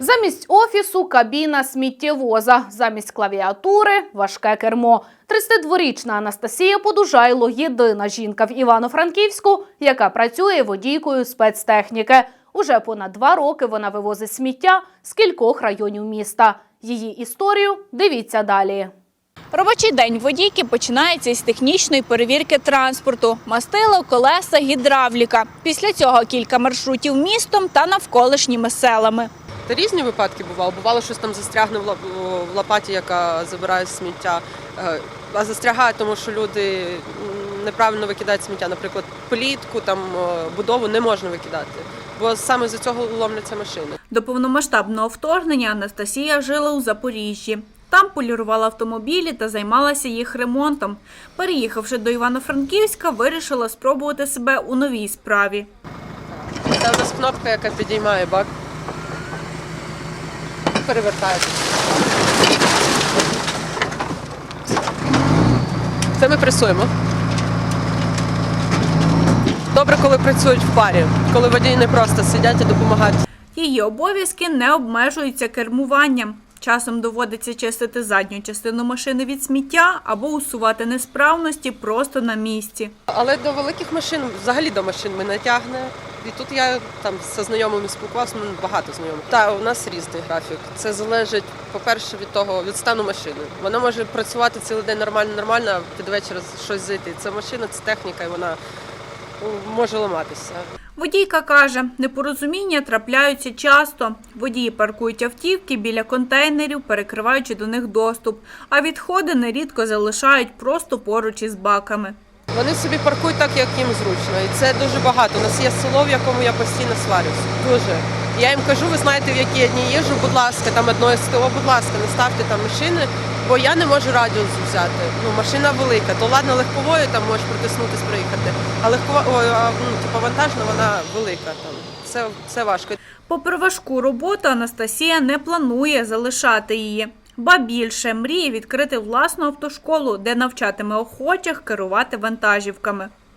Замість офісу кабіна сміттєвоза, замість клавіатури важке кермо. 32-річна Анастасія Подужайло єдина жінка в Івано-Франківську, яка працює водійкою спецтехніки. Уже понад два роки вона вивозить сміття з кількох районів міста. Її історію дивіться далі. Робочий день водійки починається із технічної перевірки транспорту, мастило, колеса, гідравліка. Після цього кілька маршрутів містом та навколишніми селами. Та різні випадки бували. Бувало, щось там застрягне в в лопаті, яка забирає сміття. Е, А застрягає, тому що люди неправильно викидають сміття. Наприклад, плітку, там е, будову не можна викидати, бо саме за цього ломляться машини. До повномасштабного вторгнення Анастасія жила у Запоріжжі. Там полірувала автомобілі та займалася їх ремонтом. Переїхавши до Івано-Франківська, вирішила спробувати себе у новій справі. Це у нас кнопка, яка підіймає бак. Перевертається. Це ми пресуємо. Добре, коли працюють в парі, коли водії не просто сидять і допомагають. Її обов'язки не обмежуються кермуванням. Часом доводиться чистити задню частину машини від сміття або усувати несправності просто на місці. Але до великих машин, взагалі до машин ми не тягне. І тут я там зі знайомими спілкувалася, ну, багато знайомих. Та у нас різний графік. Це залежить, по-перше, від того, від стану машини. Вона може працювати цілий день нормально, нормально, а під вечір щось зайти. Це машина, це техніка, і вона ну, може ламатися. Водійка каже, непорозуміння трапляються часто. Водії паркують автівки біля контейнерів, перекриваючи до них доступ, а відходи нерідко залишають просто поруч із баками. Вони собі паркують так, як їм зручно. І це дуже багато. У нас є село, в якому я постійно сварюся. Дуже. Я їм кажу, ви знаєте, в які я дні їжджу, будь ласка, там одної СТО, будь ласка, не ставте там машини, бо я не можу радіус взяти. Ну, машина велика, то ладно, легковою там можеш протиснутись, проїхати. А легкова, ну, типу, вантажна, вона велика. Там. Це, це важко. Попри важку роботу, Анастасія не планує залишати її. Ба більше мріє відкрити власну автошколу, де навчатиме охочих керувати вантажівками.